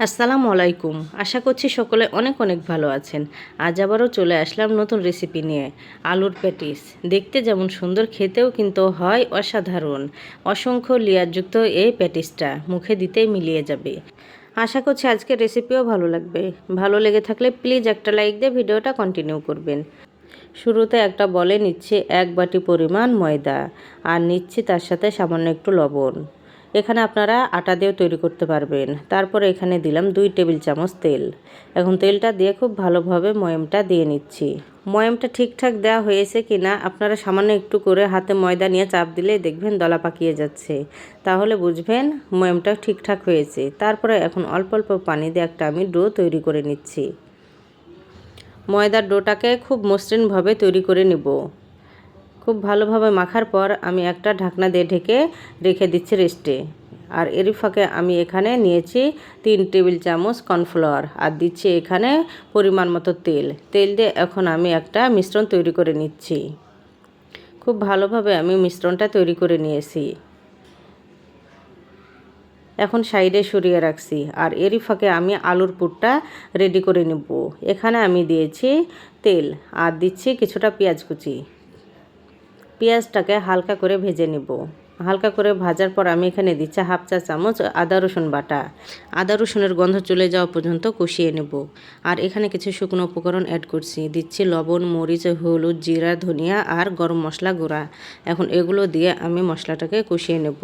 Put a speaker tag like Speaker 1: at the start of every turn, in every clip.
Speaker 1: আসসালামু আলাইকুম। আশা করছি সকলে অনেক অনেক ভালো আছেন। আজ আবারও চলে আসলাম নতুন রেসিপি নিয়ে। আলুর প্যাটিস দেখতে যেমন সুন্দর, খেতেও কিন্তু হয় অসাধারণ। অসংখ্য লেয়ারযুক্ত এই প্যাটিসটা মুখে দিতেই মিলিয়ে যাবে। আশা করছি আজকের রেসিপিও ভালো লাগবে। ভালো লেগে থাকলে প্লিজ একটা লাইক দিয়ে ভিডিওটা কন্টিনিউ করবেন। শুরুতে একটা বলে নিচ্ছি এক বাটি পরিমাণ ময়দা। আর নিচ্ছি তার সাথে সামান্য একটু লবণ। এখানে আপনারা আটা দিয়েও তৈরি করতে পারবেন। তারপরে এখানে দিলাম দুই টেবিল চামচ তেল। এখন তেলটা দিয়ে খুব ভালোভাবে ময়মটা দিয়ে নিচ্ছি। ময়মটা ঠিকঠাক দেওয়া হয়েছে কি না আপনারা সামান্য একটু করে হাতে ময়দা নিয়ে চাপ দিলেই দেখবেন দলা পাকিয়ে যাচ্ছে। তাহলে বুঝবেন ময়মটা ঠিকঠাক হয়েছে। তারপরে এখন অল্প অল্প পানি দিয়ে একটা আমি ডো তৈরি করে নিচ্ছি। ময়দার ডোটাকে খুব মসৃণভাবে তৈরি করে নেব। খুব ভালোভাবে মাখার পর আমি একটা ঢাকনা দিয়ে ঢেকে রেখে দিচ্ছি রেস্টে। আর এরই ফাঁকে আমি এখানে নিয়েছি তিন টেবিল চামচ কর্নফ্লাওয়ার আর দিচ্ছি এখানে পরিমাণ মতো তেল। তেল দিয়ে এখন আমি একটা মিশ্রণ তৈরি করে নিচ্ছি। খুব ভালোভাবে আমি মিশ্রণটা তৈরি করে নিয়েছি। এখন সাইডে সরিয়ে রাখছি আর এরই ফাঁকে আমি আলুর পুরটা রেডি করে নেব। এখানে আমি দিয়েছি তেল আর দিচ্ছি কিছুটা পেঁয়াজ কুচি। পেঁয়াজটাকে হালকা করে ভেজে নেব। হালকা করে ভাজার পর আমি এখানে দিচ্ছি হাফ চা চামচ আদা রসুন বাটা। আদা রসুনের গন্ধ চলে যাওয়া পর্যন্ত কষিয়ে নেব। আর এখানে কিছু শুকনো উপকরণ অ্যাড করছি। দিচ্ছি লবণ, মরিচ, হলুদ, জিরা, ধনিয়া আর গরম মশলা গুঁড়া। এখন এগুলো দিয়ে আমি মশলাটাকে কষিয়ে নেব।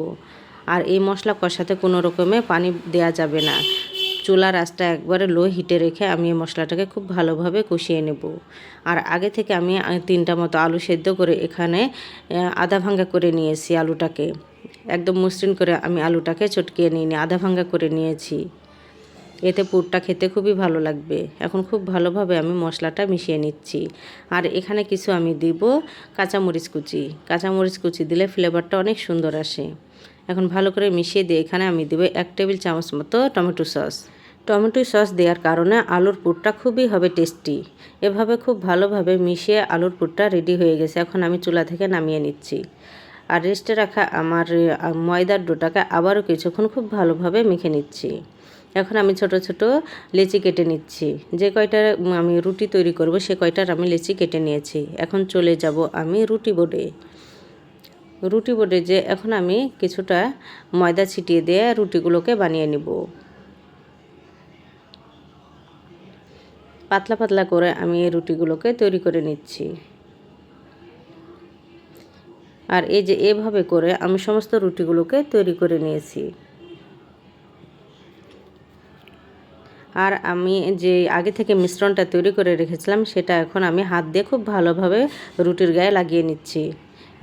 Speaker 1: আর এই মশলা কষাতে কোনো রকমে পানি দেয়া যাবে না। চুলার আঁচটা একবারে লো হিটে রেখে আমি এই মশলাটাকে খুব ভালোভাবে কষিয়ে নেব। আর আগে থেকে আমি তিনটা মতো আলু সেদ্ধ করে এখানে আধা ভাঙ্গা করে নিয়েছি আলুটাকে। একদম মসৃণ করে আমি আলুটাকে চটকিয়ে নিয়ে আধা ভাঙ্গা করে নিয়েছি। এতে পুরটা খেতে খুবই ভালো লাগবে। এখন খুব ভালোভাবে আমি মশলাটা মিশিয়ে নিচ্ছি। আর এখানে কিছু আমি দিব কাঁচামরিচ কুচি। কাঁচামরিচ কুচি দিলে ফ্লেভারটা অনেক সুন্দর আসে। এখন ভালো করে মিশিয়ে দিয়ে এখানে আমি দেবো এক টেবিল চামচ মতো টমেটো সস। টমেটো সস দেওয়ার কারণে আলুর পুরটা খুবই হবে টেস্টি। এভাবে খুব ভালোভাবে মিশিয়ে আলুর পুরটা রেডি হয়ে গেছে। এখন আমি চুলা থেকে নামিয়ে নিচ্ছি। আর রেস্টে রাখা আমার ময়দার ডোটাকে আবারও কিছুক্ষণ খুব ভালোভাবে মেখে নিচ্ছি। এখন আমি ছোট ছোট লেচি কেটে নিচ্ছি। যে কয়টা আমি রুটি তৈরি করব সে কয়টার আমি লেচি কেটে নিয়েছি। এখন চলে যাব আমি রুটি বোর্ডে। রুটি বোর্ডে যে এখন আমি কিছুটা ময়দা ছিটিয়ে দিয়ে রুটিগুলোকে বানিয়ে নিব। পাতলা পাতলা করে আমি এই রুটিগুলোকে তৈরি করে নিচ্ছি। আর এই যে এভাবে করে আমি সমস্ত রুটিগুলোকে তৈরি করে নিয়েছি। আর আমি যে আগে থেকে মিশ্রণটা তৈরি করে রেখেছিলাম, সেটা এখন আমি হাত দিয়ে খুব ভালোভাবে রুটির গায়ে লাগিয়ে নিচ্ছি।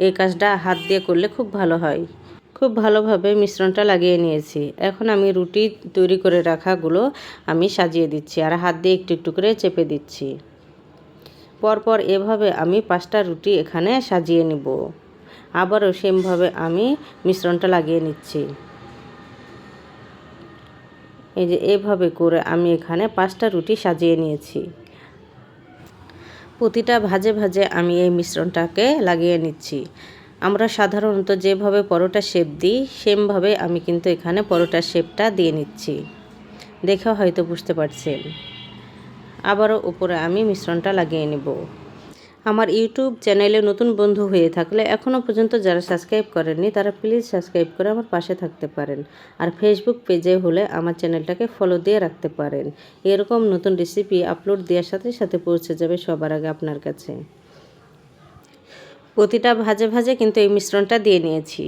Speaker 1: এই কাজটা হাত দিয়ে করলে খুব ভালো হয়। খুব ভালোভাবে মিশ্রণটা লাগিয়ে নিয়েছি। এখন আমি রুটি তৈরি করে রাখাগুলো আমি সাজিয়ে দিচ্ছি আর হাত দিয়ে একটু একটু করে চেপে দিচ্ছি। পরপর এভাবে আমি পাঁচটা রুটি এখানে সাজিয়ে নিব। আবারও সেমভাবে আমি মিশ্রণটা লাগিয়ে নিচ্ছি। এই যে এভাবে করে আমি এখানে পাঁচটা রুটি সাজিয়ে নিয়েছি। প্রতিটা ভাজে ভাজে আমি এই মিশ্রণটাকে লাগিয়ে নিচ্ছি। আমরা সাধারণত যেভাবে পরোটা শেপ দিই, সেমভাবে আমি কিন্তু এখানে পরোটার শেপটা দিয়ে নিচ্ছি। দেখে হয়তো বুঝতে পারছেন। আবারও উপরে আমি মিশ্রণটা লাগিয়ে নেব। আমার ইউটিউব চ্যানেলে নতুন বন্ধু হয়ে থাকলে এখনও পর্যন্ত যারা সাবস্ক্রাইব করেননি, তারা প্লিজ সাবস্ক্রাইব করে আমার পাশে থাকতে পারেন। আর ফেসবুক পেজে হলে আমার চ্যানেলটাকে ফলো দিয়ে রাখতে পারেন। এরকম নতুন রেসিপি আপলোড দেওয়ার সাথে সাথে পৌঁছে যাবে সবার আগে আপনার কাছে। প্রতিটা ভাজে ভাজে কিন্তু এই মিশ্রণটা দিয়ে নিয়েছি।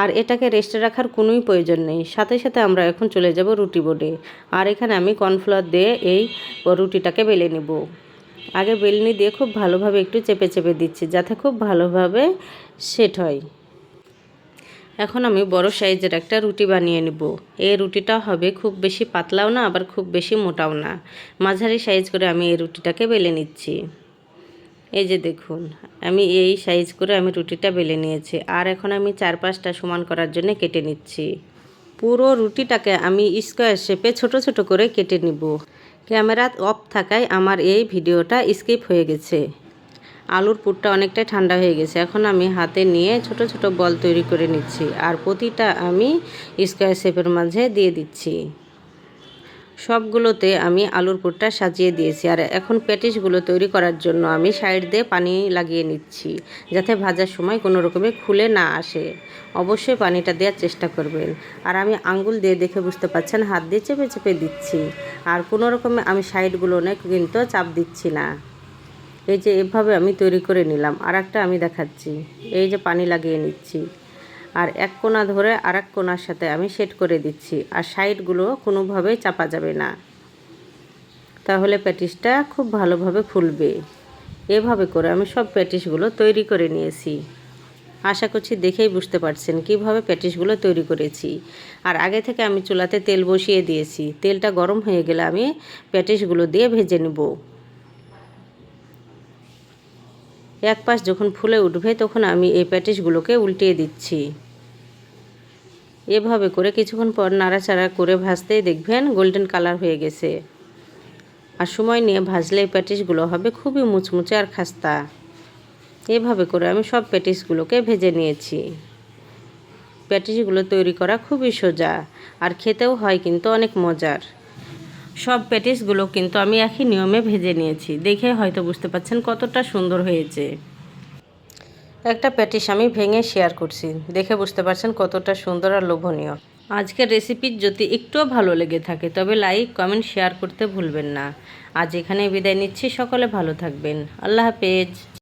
Speaker 1: আর এটাকে রেস্টে রাখার কোনোই প্রয়োজন নেই। সাথে সাথে আমরা এখন চলে যাব রুটি বোর্ডে আর এখানে আমি কর্নফ্লাওয়ার দিয়ে এই রুটিটাকে বেলে নেব। আগে বেলনি দিয়ে খুব ভালোভাবে একটু চেপে চেপে দিচ্ছি, যাতে খুব ভালোভাবে সেট হয়। এখন আমি বড় সাইজের একটা রুটি বানিয়ে নেব। এই রুটিটা হবে খুব বেশি পাতলাও না, আবার খুব বেশি মোটাও না। মাঝারি সাইজ করে আমি এই রুটিটাকে বেলে নিচ্ছি। এই যে দেখুন, আমি এই সাইজ করে আমি রুটিটা বেলে নিয়েছি। আর এখন আমি চার পাঁচটা সমান করার জন্য কেটে নিচ্ছি। পুরো রুটিটাকে আমি স্কোয়ার শেপে ছোট ছোট করে কেটে নিব। ক্যামেরা অফ থাকায় আমার এই ভিডিওটা স্কিপ হয়ে গেছে। আলুর পুরটা অনেকটাই ঠান্ডা হয়ে গেছে। এখন আমি হাতে নিয়ে ছোট ছোট বল তৈরি করে নিচ্ছি। আর প্রতিটা আমি স্কোয়ার শেপের মাঝে দিয়ে দিচ্ছি। সবগুলোতে আমি আলুর পুরটা সাজিয়ে দিয়েছি। আর এখন প্যাটিসগুলো তৈরি করার জন্য আমি সাইড দিয়ে পানি লাগিয়ে নিচ্ছি, যাতে ভাজার সময় কোনো রকমে খুলে না আসে। অবশ্যই পানিটা দেওয়ার চেষ্টা করবেন। আর আমি আঙ্গুল দিয়ে দেখে বুঝতে পারছেন, হাত দিয়ে চেপে চেপে দিচ্ছি। আর কোনো রকমে আমি সাইডগুলো না কিন্তু চাপ দিচ্ছি না। এই যে এভাবে আমি তৈরি করে নিলাম। আর একটা আমি দেখাচ্ছি। এই যে পানি লাগিয়ে নিচ্ছি। আর এক কোণা ধরে আর এক কোণার সাথে আমি সেট করে দিচ্ছি, আর সাইডগুলো কোনোভাবেই চাপা যাবে না। তাহলে প্যাটিসটা খুব ভালোভাবে ফুলবে। এভাবে করে আমি সব প্যাটিসগুলো তৈরি করে নিয়েছি। আশা করছি দেখেই বুঝতে পারছেন কীভাবে প্যাটিসগুলো তৈরি করেছি। আর আগে থেকে আমি চুলাতে তেল বসিয়ে দিয়েছি। তেলটা গরম হয়ে গেলে আমি প্যাটিসগুলো দিয়ে ভেজে নেব। এক পাশ যখন ফুলে উঠবে তখন আমি এই প্যাটিসগুলোকে উল্টিয়ে দিচ্ছি। এভাবে করে কিছুক্ষণ পর নাড়াচাড়া করে ভাজতেই দেখবেন গোল্ডেন কালার হয়ে গেছে। আর সময় নিয়ে ভাজলে এই প্যাটিসগুলো হবে খুবই মুচমুচে আর খাস্তা। এভাবে করে আমি সব প্যাটিসগুলোকে ভেজে নিয়েছি। প্যাটিসগুলো তৈরি করা খুবই সোজা আর খেতেও হয় কিন্তু অনেক মজার। সব প্যাটিসগুলো কিন্তু আমি একই নিয়মে ভেজে নিয়েছি। দেখে হয়তো বুঝতে পারছেন কতটা সুন্দর হয়েছে। একটা প্যাটিস আমি ভেঙে শেয়ার করছি। দেখে বুঝতে পারছেন কতটা সুন্দর আর লোভনীয়। আজকের রেসিপি যদি একটুও ভালো লেগে থাকে, তবে লাইক কমেন্ট শেয়ার করতে ভুলবেন না। আজ এখানে বিদায় নিচ্ছি। সকলে ভালো থাকবেন। আল্লাহ হাফেজ।